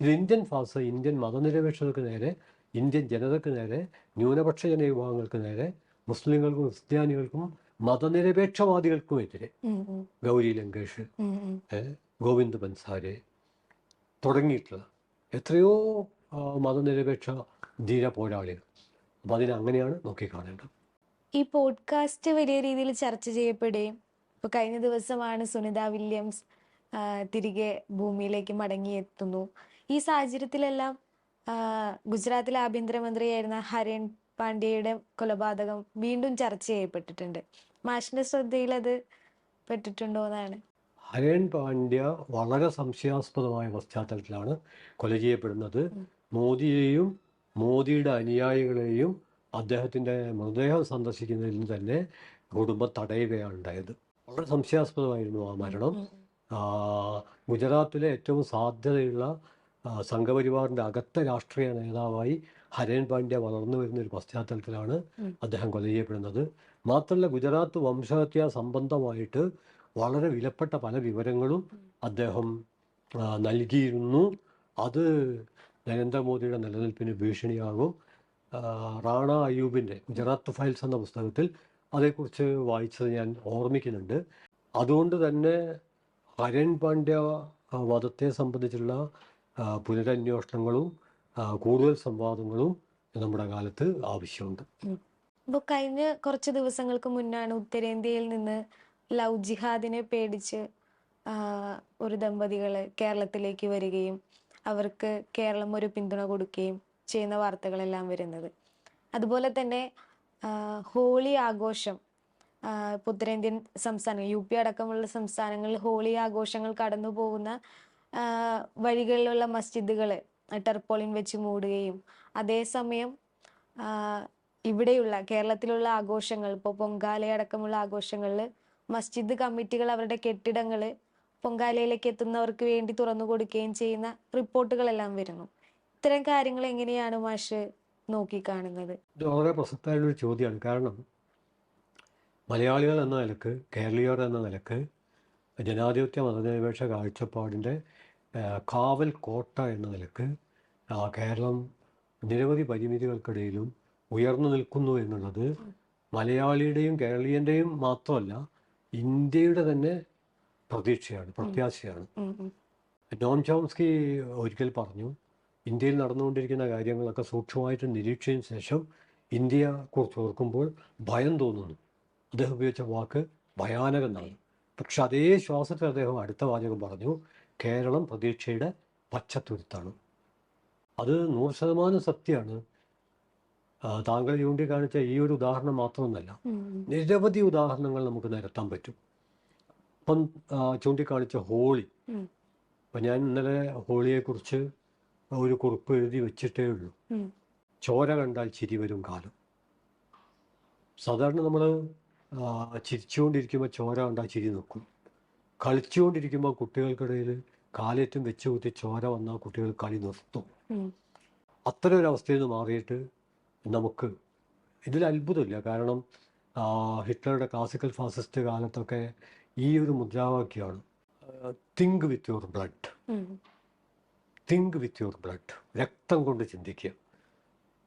ഇത് ഇന്ത്യൻ ഫാസ് ഇന്ത്യൻ മതനിരപേക്ഷതക്ക് നേരെ ഇന്ത്യൻ ജനതയ്ക്ക് നേരെ ന്യൂനപക്ഷ ജനവിഭാഗങ്ങൾക്ക് നേരെ മുസ്ലിങ്ങൾക്കും ക്രിസ്ത്യാനികൾക്കും മതനിരപേക്ഷവാദികൾക്കും എതിരെ. ഗൗരി ലങ്കേഷ് ഗോവിന്ദ് ബൻസാരെ തുടങ്ങിയിട്ടുള്ള എത്രയോ മതനിരപേക്ഷ ധീര പോരാളികൾ. അപ്പം അതിനങ്ങനെയാണ് നോക്കിക്കാണേണ്ടത് ഈ പോഡ്കാസ്റ്റ് വലിയ രീതിയിൽ ചർച്ച ചെയ്യപ്പെടുകയും ഇപ്പൊ കഴിഞ്ഞ ദിവസമാണ് സുനിത വില്യംസ് തിരികെ ഭൂമിയിലേക്ക് മടങ്ങിയെത്തുന്നു. ഈ സാഹചര്യത്തിലെല്ലാം ഗുജറാത്തിലെ ആഭ്യന്തരമന്ത്രിയായിരുന്ന ഹരൺ പാണ്ഡ്യയുടെ കൊലപാതകം വീണ്ടും ചർച്ച ചെയ്യപ്പെട്ടിട്ടുണ്ട്. മാഷിന്റെ ശ്രദ്ധയിൽ അത് പെട്ടിട്ടുണ്ടോ എന്നാണ്. ഹരൺ പാണ്ഡ്യ വളരെ സംശയാസ്പദമായ പശ്ചാത്തലത്തിലാണ് കൊല ചെയ്യപ്പെടുന്നത്. മോദിയെയും മോദിയുടെ അനുയായികളെയും അദ്ദേഹത്തിന്റെ മൃതദേഹം സന്ദർശിക്കുന്നതിൽ നിന്ന് തന്നെ കുടുംബം തടയുകയാണ് ഉണ്ടായത്. വളരെ സംശയാസ്പദമായിരുന്നു ആ മരണം. ഗുജറാത്തിലെ ഏറ്റവും സാധ്യതയുള്ള സംഘപരിവാറിന്റെ അകത്ത രാഷ്ട്രീയ നേതാവായി ഹരൻ പാണ്ഡ്യ വളർന്നു വരുന്ന ഒരു പശ്ചാത്തലത്തിലാണ് അദ്ദേഹം കൊല ചെയ്യപ്പെടുന്നത് മാത്രമല്ല ഗുജറാത്ത് വംശഹത്യ സംബന്ധമായിട്ട് വളരെ വിലപ്പെട്ട പല വിവരങ്ങളും അദ്ദേഹം നൽകിയിരുന്നു. അത് നരേന്ദ്രമോദിയുടെ നിലനിൽപ്പിന് ഭീഷണിയാകും. റാണ അയ്യൂബിന്റെ ഗുജറാത്ത് ഫയൽസ് എന്ന പുസ്തകത്തിൽ അതേക്കുറിച്ച് വായിച്ചത് ഞാൻ ഓർമ്മിക്കുന്നുണ്ട്. അതുകൊണ്ട് തന്നെ ഹരൻ പാണ്ഡ്യ വധത്തെ സംബന്ധിച്ചുള്ള പുനരന്വേഷണങ്ങളും കൂടുതൽ സംവാദങ്ങളും നമ്മുടെ കാലത്ത് ആവശ്യമുണ്ട്. അപ്പൊ കഴിഞ്ഞ കുറച്ച് ദിവസങ്ങൾക്ക് മുന്നാണ് ഉത്തരേന്ത്യയിൽ നിന്ന് ലവ് ജിഹാദിനെ പേടിച്ച് ഒരു ദമ്പതികൾ കേരളത്തിലേക്ക് വരികയും അവർക്ക് കേരളം ഒരു പിന്തുണ കൊടുക്കുകയും ചെയ്യുന്ന വാർത്തകളെല്ലാം വരുന്നത്. അതുപോലെ തന്നെ ഹോളി ആഘോഷം ഉത്തരേന്ത്യൻ സംസ്ഥാനങ്ങൾ യു പി അടക്കമുള്ള സംസ്ഥാനങ്ങളിൽ ഹോളി ആഘോഷങ്ങൾ കടന്നു പോകുന്ന വഴികളിലുള്ള മസ്ജിദുകൾ ടെർപോളിൻ വെച്ച് മൂടുകയും അതേസമയം ഇവിടെയുള്ള കേരളത്തിലുള്ള ആഘോഷങ്ങൾ ഇപ്പോൾ പൊങ്കാലയടക്കമുള്ള ആഘോഷങ്ങളിൽ മസ്ജിദ് കമ്മിറ്റികൾ അവരുടെ കെട്ടിടങ്ങൾ പൊങ്കാലയിലേക്ക് എത്തുന്നവർക്ക് വേണ്ടി തുറന്നു കൊടുക്കുകയും ചെയ്യുന്ന റിപ്പോർട്ടുകളെല്ലാം വരുന്നു. ഇത്തരം കാര്യങ്ങൾ എങ്ങനെയാണ് മാഷ് നോക്കിക്കാണുന്നത്? വളരെ പ്രസക്തമായൊരു ചോദ്യമാണ്. കാരണം മലയാളികൾ എന്ന നിലയ്ക്ക് കേരളീയർ എന്ന നിലയ്ക്ക് ജനാധിപത്യ മതനിരപേക്ഷ കാഴ്ചപ്പാടിന്റെ കാവൽ കോട്ട എന്ന നിലയ്ക്ക് കേരളം നിരവധി പരിമിതികൾക്കിടയിലും ഉയർന്നു നിൽക്കുന്നു എന്നുള്ളത് മലയാളിയുടെയും കേരളീയന്റെയും മാത്രമല്ല ഇന്ത്യയുടെ തന്നെ പ്രതീക്ഷയാണ് പ്രത്യാശയാണ്. നോം ചോംസ്കി ഒരിക്കൽ പറഞ്ഞു ഇന്ത്യയിൽ നടന്നുകൊണ്ടിരിക്കുന്ന കാര്യങ്ങളൊക്കെ സൂക്ഷ്മമായിട്ട് നിരീക്ഷിച്ചതിന് ശേഷം ഇന്ത്യയെ കുറിച്ച് ഓർക്കുമ്പോൾ ഭയം തോന്നുന്നു. അദ്ദേഹം ഉപയോഗിച്ച വാക്ക് ഭയാനകം എന്നാണ് പക്ഷെ അതേ ശ്വാസത്തിൽ അദ്ദേഹം അടുത്ത വാചകം പറഞ്ഞു കേരളം പ്രതീക്ഷയുടെ പച്ചത്തുരുത്താണ് അത് നൂറ് ശതമാനം സത്യമാണ്. താങ്കൾ ചൂണ്ടിക്കാണിച്ച ഈ ഒരു ഉദാഹരണം മാത്രമൊന്നല്ല. നിരവധി ഉദാഹരണങ്ങൾ നമുക്ക് നിരത്താൻ പറ്റും. ഇപ്പം ചൂണ്ടിക്കാണിച്ച ഹോളി. ഇപ്പം അപ്പം ഞാൻ ഇന്നലെ ഹോളിയെക്കുറിച്ച് ഒരു കുറിപ്പ് എഴുതി വെച്ചിട്ടേ ഉള്ളൂ. ചോര കണ്ടാൽ ചിരി വരും കാലം. സാധാരണ നമ്മൾ ചിരിച്ചുകൊണ്ടിരിക്കുമ്പോൾ ചോര കണ്ടാൽ ചിരി നിൽക്കും. കളിച്ചുകൊണ്ടിരിക്കുമ്പോൾ കുട്ടികൾക്കിടയിൽ കാലേറ്റം വെച്ച് കുത്തി ചോര വന്നാൽ കുട്ടികൾ കളി നിർത്തും. അത്തരം ഒരു അവസ്ഥയിൽ നിന്ന് മാറിയിട്ട് നമുക്ക് ഇതിൽ അത്ഭുതമില്ല. കാരണം ഹിറ്റ്ലറുടെ ക്ലാസിക്കൽ ഫാസിസ്റ്റ് കാലത്തൊക്കെ ഈ ഒരു മുദ്രാവാക്യമാണ് think with your blood. Think with your blood രക്തം കൊണ്ട് ചിന്തിക്കുക.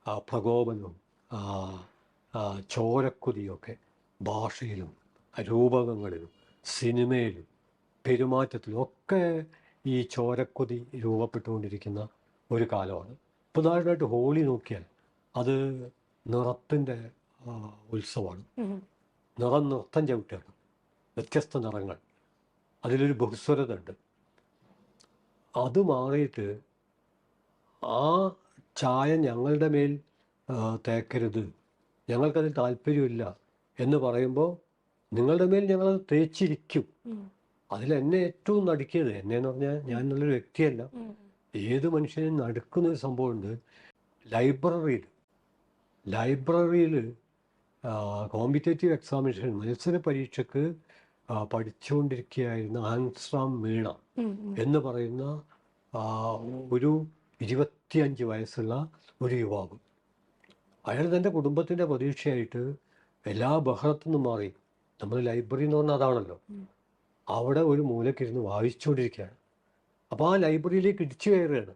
ആ പ്രകോപനവും ചോരക്കുതിയൊക്കെ ഭാഷയിലും രൂപകങ്ങളിലും സിനിമയിലും പെരുമാറ്റത്തിലും ഒക്കെ ഈ ചോരക്കൊതി രൂപപ്പെട്ടുകൊണ്ടിരിക്കുന്ന ഒരു കാലമാണ്. ഇപ്പോൾ ഉദാഹരണമായിട്ട് ഹോളി നോക്കിയാൽ അത് നിറത്തിന്റെ ഉത്സവമാണ്. നിറം നൃത്തം ചവിട്ടുകയാണ്. വ്യത്യസ്ത നിറങ്ങൾ. അതിലൊരു ബഹുസ്വരത ഉണ്ട് അത് മാറിയിട്ട് ആ ചായ ഞങ്ങളുടെ മേൽ തേക്കരുത്. ഞങ്ങൾക്കതിൽ താല്പര്യമില്ല എന്ന് പറയുമ്പോൾ നിങ്ങളുടെ മേൽ ഞങ്ങളത് തേച്ചിരിക്കും. അതിൽ എന്നെ ഏറ്റവും നടുക്കിയത് എന്നെ എന്ന് പറഞ്ഞാൽ ഞാൻ നല്ലൊരു വ്യക്തിയല്ല. ഏത് മനുഷ്യനും നടക്കുന്ന ഒരു സംഭവമുണ്ട് ലൈബ്രറിയിൽ ലൈബ്രറിയിൽ കോമ്പറ്റേറ്റീവ് എക്സാമിനേഷൻ മത്സര പരീക്ഷക്ക് പഠിച്ചുകൊണ്ടിരിക്കുകയായിരുന്ന ആൻസ്രാം മീണ. എന്ന് പറയുന്ന ഒരു ഇരുപത്തിയഞ്ച് വയസ്സുള്ള ഒരു യുവാവ് അയാൾ തന്റെ കുടുംബത്തിന്റെ പ്രതീക്ഷയായിട്ട് എല്ലാ ബഹളത്തു നിന്നും മാറി നമ്മൾ ലൈബ്രറി എന്ന് പറഞ്ഞാൽ അതാണല്ലോ. അവിടെ ഒരു മൂലക്കിരുന്ന് വായിച്ചുകൊണ്ടിരിക്കുകയാണ്. അപ്പോൾ ആ ലൈബ്രറിയിലേക്ക് ഇടിച്ചു കയറുകയാണ്.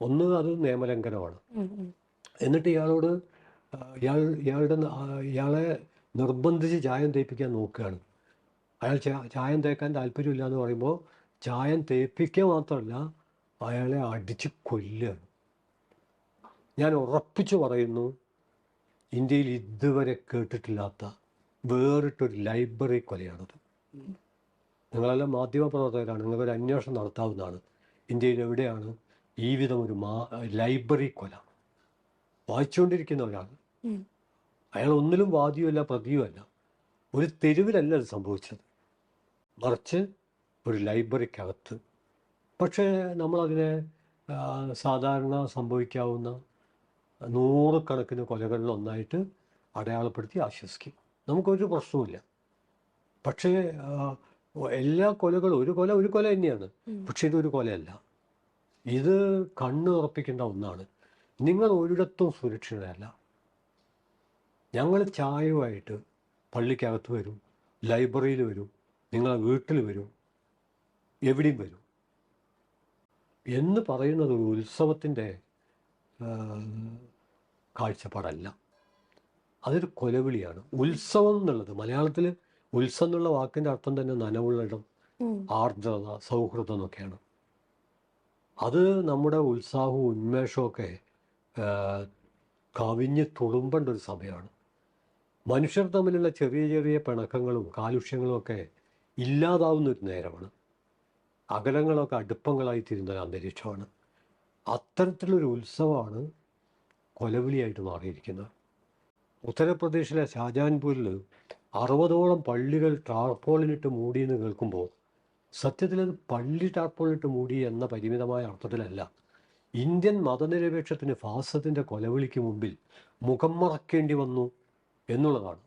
ഒന്ന് അത് നിയമലംഘനമാണ്. എന്നിട്ട് ഇയാളോട് ഇയാൾ ഇയാളുടെ ഇയാളെ നിർബന്ധിച്ച് ചായം തേപ്പിക്കാൻ നോക്കുകയാണ്. അയാൾ ചായം തേക്കാൻ താല്പര്യമില്ല എന്ന് പറയുമ്പോൾ ചായം തേപ്പിക്കുക മാത്രമല്ല അയാളെ അടിച്ച് കൊല്ലുകയാണ് ഞാൻ ഉറപ്പിച്ചു പറയുന്നു ഇന്ത്യയിൽ ഇതുവരെ കേട്ടിട്ടില്ലാത്ത വേറിട്ടൊരു ലൈബ്രറി കൊലയാണത്. നിങ്ങളെല്ലാം മാധ്യമപ്രവർത്തകരാണ്. നിങ്ങൾക്കൊരു അന്വേഷണം നടത്താവുന്നതാണ്. ഇന്ത്യയിൽ എവിടെയാണ് ഈ വിധം ഒരു മാ ലൈബ്രറി കൊല? വായിച്ചുകൊണ്ടിരിക്കുന്ന ഒരാൾ. അയാൾ ഒന്നിലും വാദിയുമല്ല പ്രതിയുമല്ല. ഒരു തെരുവിലല്ല അത് സംഭവിച്ചത്. മറിച്ച് ഒരു ലൈബ്രറിക്കകത്ത്. പക്ഷേ നമ്മളതിനെ സാധാരണ സംഭവിക്കാവുന്ന നൂറുകണക്കിന് കൊലകളിൽ ഒന്നായിട്ട് അടയാളപ്പെടുത്തി ആശ്വസിക്കും. നമുക്കൊരു പ്രശ്നവുമില്ല. പക്ഷേ എല്ലാ കൊലകളും ഒരു കൊല ഒരു കൊല തന്നെയാണ്. പക്ഷെ ഇത് ഒരു കൊലയല്ല. ഇത് കണ്ണ് ഉറപ്പിക്കേണ്ട ഒന്നാണ്. നിങ്ങൾ ഒരിടത്തും സുരക്ഷിതരല്ല. ഞങ്ങൾ ചായവുമായിട്ട് പള്ളിക്കകത്ത് വരും ലൈബ്രറിയിൽ വരും നിങ്ങളെ വീട്ടിൽ വരും എവിടെയും വരും. എന്ന് പറയുന്നത് ഒരു ഉത്സവത്തിന്റെ കാഴ്ചപ്പാടല്ല. അതൊരു കൊലവിളിയാണ്. ഉത്സവം എന്നുള്ളത് മലയാളത്തിൽ ഉത്സവം എന്നുള്ള വാക്കിന്റെ അർത്ഥം തന്നെ നനവുള്ള ഇടം ആർദ്രത സൗഹൃദം എന്നൊക്കെയാണ്. അത് നമ്മുടെ ഉത്സാഹവും ഉന്മേഷവും ഒക്കെ കവിഞ്ഞ് തുളുമ്പേണ്ട ഒരു സമയമാണ് മനുഷ്യർ തമ്മിലുള്ള ചെറിയ ചെറിയ പിണക്കങ്ങളും കാലുഷ്യങ്ങളും ഒക്കെ ഇല്ലാതാവുന്ന ഒരു നേരമാണ്. അകലങ്ങളൊക്കെ അടുപ്പങ്ങളായി തീരുന്ന ഒരു അന്തരീക്ഷമാണ്. അത്തരത്തിലൊരു ഉത്സവമാണ് കൊലവിളിയായിട്ട് മാറിയിരിക്കുന്നത്. ഉത്തർപ്രദേശിലെ ഷാജാൻപൂരിൽ അറുപതോളം പള്ളികൾ ടാർപോളിനിട്ട് മൂടിയെന്ന് കേൾക്കുമ്പോൾ സത്യത്തിൽ അത് പള്ളി ടാർപോളിനിട്ട് മൂടി എന്ന പരിമിതമായ അർത്ഥത്തിലല്ല. ഇന്ത്യൻ മതനിരപേക്ഷത്തിന് ഫാസത്തിന്റെ കൊലവിളിക്ക് മുമ്പിൽ മുഖം മറക്കേണ്ടി വന്നു എന്നുള്ളതാണ്.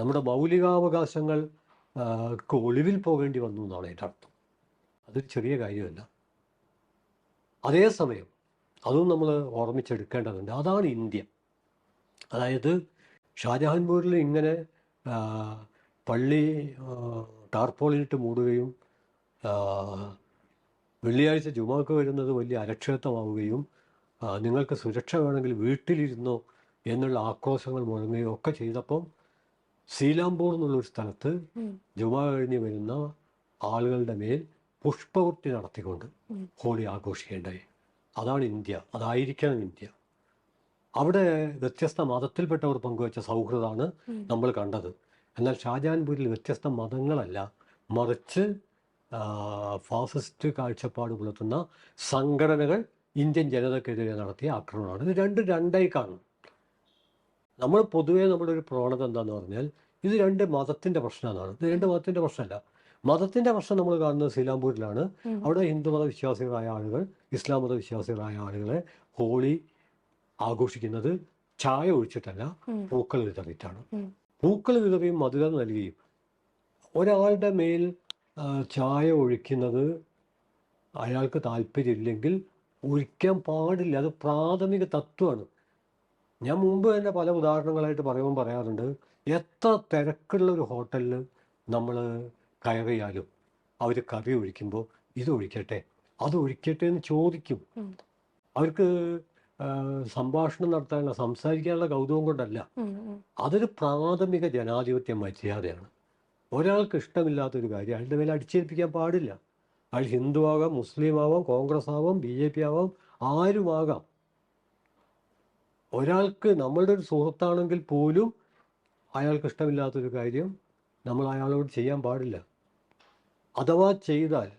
നമ്മുടെ മൗലികാവകാശങ്ങൾ ഒളിവിൽ പോകേണ്ടി വന്നു എന്നാണ് എന്റെ അർത്ഥം. അതൊരു ചെറിയ കാര്യമല്ല. അതേസമയം അതും നമ്മൾ ഓർമ്മിച്ചെടുക്കേണ്ടതുണ്ട്. അതാണ് ഇന്ത്യ. അതായത് ഷാജഹാൻപൂരിൽ ഇങ്ങനെ പള്ളി ടാർപോളിനിട്ട് മൂടുകയും വെള്ളിയാഴ്ച ജുമാക്ക് വരുന്നത് വലിയ അരക്ഷിതത്വമാവുകയും നിങ്ങൾക്ക് സുരക്ഷ വേണമെങ്കിൽ വീട്ടിലിരുന്നോ എന്നുള്ള ആക്രോശങ്ങൾ മുഴങ്ങുകയും ഒക്കെ ചെയ്തപ്പം സീലാംപൂർ എന്നുള്ളൊരു സ്ഥലത്ത് ജുമാ കഴിഞ്ഞ് വരുന്ന ആളുകളുടെ മേൽ പുഷ്പവൃത്തി നടത്തിക്കൊണ്ട് ഹോളി ആഘോഷിക്കേണ്ടായി അതാണ് ഇന്ത്യ. അതായിരിക്കണം ഇന്ത്യ. അവിടെ വ്യത്യസ്ത മതത്തിൽപ്പെട്ടവർ പങ്കുവച്ച സൗഹൃദമാണ് നമ്മൾ കണ്ടത്. എന്നാൽ ഷാജാൻപൂരിൽ വ്യത്യസ്ത മതങ്ങളല്ല മറിച്ച് ഫാസിസ്റ്റ് കാഴ്ചപ്പാട് പുലർത്തുന്ന സംഘടനകൾ ഇന്ത്യൻ ജനതക്കെതിരെ നടത്തിയ ആക്രമണമാണ്. ഇത് രണ്ട് രണ്ടായി കാണും. നമ്മൾ പൊതുവേ നമ്മുടെ ഒരു പ്രവണത എന്താന്ന് പറഞ്ഞാൽ ഇത് രണ്ട് മതത്തിന്റെ പ്രശ്നമാണ്. ഇത് രണ്ട് മതത്തിന്റെ പ്രശ്നമല്ല. മതത്തിന്റെ പ്രശ്നം നമ്മൾ കാണുന്നത് സീലാംപൂരിലാണ്. അവിടെ അവിടെ ഹിന്ദുമത വിശ്വാസികളായ ആളുകൾ ഇസ്ലാം മത വിശ്വാസികളായ ആളുകളെ ഹോളി ആഘോഷിക്കുന്നത് ചായ ഒഴിച്ചിട്ടല്ല. പൂക്കൾ വിതറിയിട്ടാണ്. പൂക്കൾ വിതറിയും മധുരം നൽകിയും ഒരാളുടെ മേൽ ചായ ഒഴിക്കുന്നത് അയാൾക്ക് താല്പര്യമില്ലെങ്കിൽ ഒഴിക്കാൻ പാടില്ല. അത് പ്രാഥമിക തത്വമാണ്. ഞാൻ മുമ്പ് തന്നെ പല ഉദാഹരണങ്ങളായിട്ട് പറയുമ്പോൾ പറയാറുണ്ട് എത്ര തിരക്കുള്ള ഒരു ഹോട്ടലിൽ നമ്മൾ കയറിയാലും അവർ കറി ഒഴിക്കുമ്പോൾ ഇത് ഒഴിക്കട്ടെ അത് ഒഴിക്കട്ടെ എന്ന് ചോദിക്കും. അവർക്ക് സംഭാഷണം നടത്താനുള്ള സംസാരിക്കാനുള്ള കൗതുകം കൊണ്ടല്ല. അതൊരു പ്രാഥമിക ജനാധിപത്യ മര്യാദയാണ്. ഒരാൾക്ക് ഇഷ്ടമില്ലാത്തൊരു കാര്യം അയാളുടെ മേലെ അടിച്ചേൽപ്പിക്കാൻ പാടില്ല. അയാൾ ഹിന്ദു ആകാം മുസ്ലിം ആവാം കോൺഗ്രസ് ആവാം ബി ജെ പി ആവാം ആരുമാകാം. ഒരാൾക്ക് നമ്മളുടെ ഒരു സുഹൃത്താണെങ്കിൽ പോലും അയാൾക്ക് ഇഷ്ടമില്ലാത്തൊരു കാര്യം നമ്മൾ അയാളോട് ചെയ്യാൻ പാടില്ല. അഥവാ ചെയ്താൽ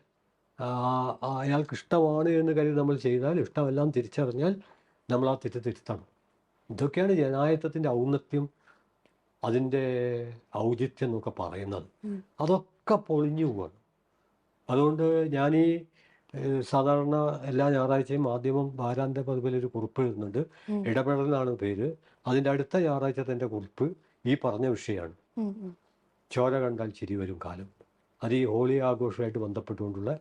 അയാൾക്ക് ഇഷ്ടമാണ് എന്ന് കരുതി നമ്മൾ ചെയ്താൽ ഇഷ്ടമെല്ലാം തിരിച്ചറിഞ്ഞാൽ നമ്മൾ ആ തെറ്റ് തിരുത്തണം ഇതൊക്കെയാണ് ജനായത്വത്തിന്റെ ഔന്നത്യം അതിന്റെ ഔചിത്യം എന്നൊക്കെ പറയുന്നത്. അതൊക്കെ പൊളിഞ്ഞു പോവാണ്. അതുകൊണ്ട് ഞാൻ ഈ സാധാരണ എല്ലാ ഞായറാഴ്ചയും മാധ്യമം വാരാന്ത്യ പതിവിൽ ഒരു കുറിപ്പ് എഴുതുന്നുണ്ട് ഇടപെടലാണ് പേര്. അതിന്റെ അടുത്ത ഞായറാഴ്ചത്തെ എന്റെ കുറിപ്പ് ഈ പറഞ്ഞ വിഷയമാണ്. ചോര കണ്ടാൽ ചിരി വരും കാലം. അത് ഈ ഹോളി ആഘോഷമായിട്ട് ബന്ധപ്പെട്ടുകൊണ്ടുള്ള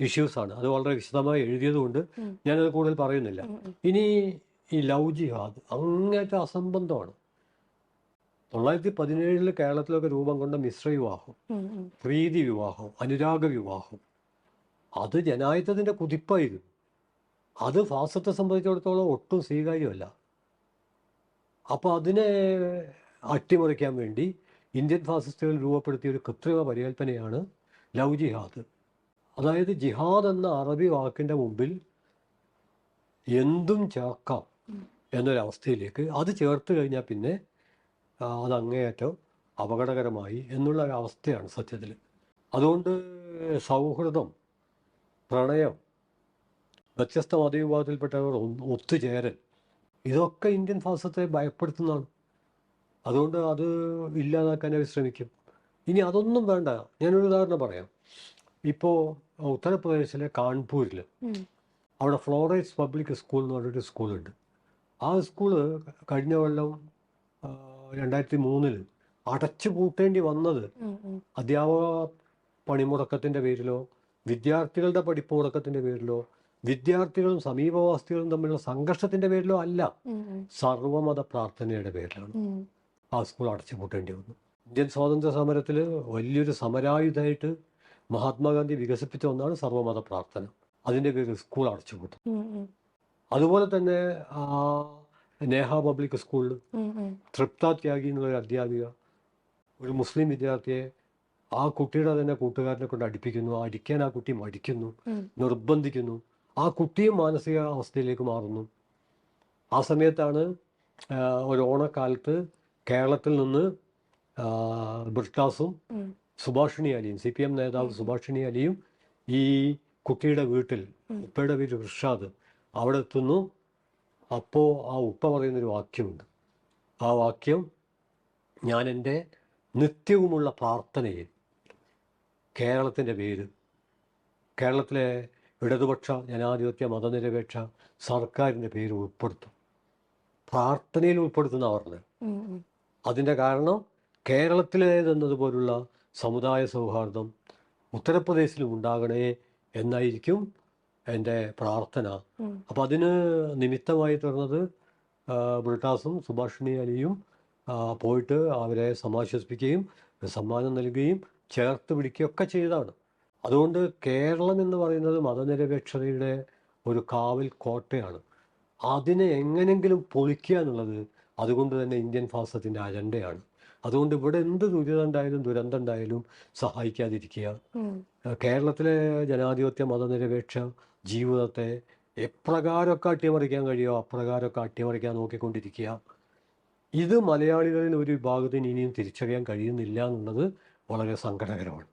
ഇഷ്യൂസാണ് അത് വളരെ വിശദമായി എഴുതിയതുകൊണ്ട്. ഞാനത് കൂടുതൽ പറയുന്നില്ല. ഇനി ഈ ലവ് ജിഹാദ് അങ്ങേറ്റ അസംബന്ധമാണ് തൊള്ളായിരത്തി പതിനേഴിൽ കേരളത്തിലൊക്കെ രൂപം കൊണ്ട മിശ്ര വിവാഹം. പ്രീതി വിവാഹം അനുരാഗ വിവാഹം അത് ജനായത്തത്തിന്റെ കുതിപ്പായിരുന്നു അത് ഫാസത്തെ സംബന്ധിച്ചിടത്തോളം ഒട്ടും സ്വീകാര്യമല്ല അപ്പോൾ അതിനെ അട്ടിമറിക്കാൻ വേണ്ടി ഇന്ത്യൻ ഫാസിസ്റ്റുകൾ രൂപപ്പെടുത്തിയ ഒരു കൃത്രിമ പരികൽപ്പനയാണ് ലവ് ജിഹാദ് അതായത് ജിഹാദ് എന്ന അറബി വാക്കിന്റെ മുമ്പിൽ എന്തും ചേർക്കാം എന്നൊരവസ്ഥയിലേക്ക് അത് ചേർത്ത് കഴിഞ്ഞാൽ പിന്നെ അത് അങ്ങേയറ്റം അപകടകരമായി എന്നുള്ള ഒരവസ്ഥയാണ് സത്യത്തിൽ. അതുകൊണ്ട് സൗഹൃദം പ്രണയം വ്യത്യസ്ത മതവിഭാഗത്തിൽപ്പെട്ടവർ ഒത്തുചേരൽ ഇതൊക്കെ ഇന്ത്യൻ ഫാസത്തെ ഭയപ്പെടുത്തുന്നതാണ്. അതുകൊണ്ട് അത് ഇല്ലാതാക്കാൻ അവർ ശ്രമിക്കും. ഇനി അതൊന്നും വേണ്ട. ഞാനൊരു ഉദാഹരണം പറയാം. ഇപ്പോൾ ഉത്തർപ്രദേശിലെ കാൺപൂരിൽ അവിടെ ഫ്ലോറൈസ് പബ്ലിക് സ്കൂൾ എന്ന് പറഞ്ഞൊരു സ്കൂളുണ്ട്. ആ സ്കൂൾ കഴിഞ്ഞ കൊല്ലം രണ്ടായിരത്തി മൂന്നിൽ അടച്ചു പൂട്ടേണ്ടി വന്നത്. അധ്യാപക പണിമുടക്കത്തിന്റെ പേരിലോ വിദ്യാർത്ഥികളുടെ പഠിപ്പ് മുടക്കത്തിന്റെ പേരിലോ വിദ്യാർത്ഥികളും സമീപവാസികളും തമ്മിലുള്ള സംഘർഷത്തിന്റെ പേരിലോ അല്ല. സർവമത പ്രാർത്ഥനയുടെ പേരിലാണ് ആ സ്കൂൾ അടച്ചു പൂട്ടേണ്ടി വന്നു ഇന്ത്യൻ സ്വാതന്ത്ര്യ സമരത്തിൽ വലിയൊരു സമരായുധമായിട്ട് മഹാത്മാഗാന്ധി വികസിപ്പിച്ച ഒന്നാണ് സർവമത പ്രാർത്ഥന അതിന്റെ പേരിൽ സ്കൂൾ അടച്ചു പൂട്ടും ഉം, ഉം. അതുപോലെ തന്നെ നേഹ പബ്ലിക് സ്കൂളിൽ. തൃപ്ത ത്യാഗി എന്നുള്ളൊരു അധ്യാപിക ഒരു മുസ്ലിം വിദ്യാർത്ഥിയെ ആ കുട്ടിയുടെ തന്നെ കൂട്ടുകാരനെ കൊണ്ട് അടിപ്പിക്കുന്നു അടിക്കാൻ ആ കുട്ടി മടിക്കുന്നു നിർബന്ധിക്കുന്നു ആ കുട്ടിയും മാനസിക അവസ്ഥയിലേക്ക് മാറുന്നു ആ സമയത്താണ് ഒരു ഓണക്കാലത്ത് കേരളത്തിൽ നിന്ന് ബ്രിട്ടാസും. സുഭാഷിണി അലിയും സി പി എം നേതാവ് സുഭാഷിണി അലിയും ഈ കുട്ടിയുടെ വീട്ടിൽ. ഉപ്പയുടെ വീട് ഋഷാദ് അവിടെ എത്തുന്നു അപ്പോൾ ആ ഉപ്പ പറയുന്നൊരു വാക്യമുണ്ട് ആ വാക്യം ഞാൻ എന്റെ നിത്യവുമുള്ള പ്രാർത്ഥനയിൽ കേരളത്തിന്റെ പേര് കേരളത്തിലെ ഇടതുപക്ഷ ജനാധിപത്യ മതനിരപേക്ഷ സർക്കാരിന്റെ പേര് ഉൾപ്പെടുത്തും പ്രാർത്ഥനയിൽ ഉൾപ്പെടുത്തുന്ന പറഞ്ഞത്. അതിന്റെ കാരണം കേരളത്തിലേതെന്നതുപോലുള്ള സമുദായ സൗഹാർദ്ദം ഉത്തർപ്രദേശിലും ഉണ്ടാകണേ എന്നായിരിക്കും എന്റെ പ്രാർത്ഥന. അപ്പം അതിന് നിമിത്തമായി തീർന്നത് ബ്രിട്ടാസും സുഭാഷിണി അലിയും പോയിട്ട് അവരെ സമാശ്വസിപ്പിക്കുകയും സമ്മാനം നൽകുകയും ചേർത്ത് പിടിക്കുകയൊക്കെ ചെയ്തതാണ്. അതുകൊണ്ട് കേരളം എന്ന് പറയുന്നത് മതനിരപേക്ഷതയുടെ ഒരു കാവൽ കോട്ടയാണ്. അതിനെ എങ്ങനെങ്കിലും പൊളിക്കുക എന്നുള്ളത് അതുകൊണ്ട് തന്നെ ഇന്ത്യൻ ഫാസത്തിന്റെ അജണ്ടയാണ്. അതുകൊണ്ട് ഇവിടെ എന്ത് ദുരിതം ഉണ്ടായാലും ദുരന്തം ഉണ്ടായാലും സഹായിക്കാതിരിക്കുക കേരളത്തിലെ ജനാധിപത്യ മതനിരപേക്ഷ ജീവിതത്തെ എപ്രകാരമൊക്കെ അട്ടിമറിക്കാൻ കഴിയുമോ അപ്രകാരമൊക്കെ അട്ടിമറിക്കാൻ നോക്കിക്കൊണ്ടിരിക്കുക. ഇത് മലയാളികളിൽ ഒരു വിഭാഗത്തിന് ഇനിയും തിരിച്ചറിയാൻ കഴിയുന്നില്ല എന്നുള്ളത് വളരെ സങ്കടകരമാണ്.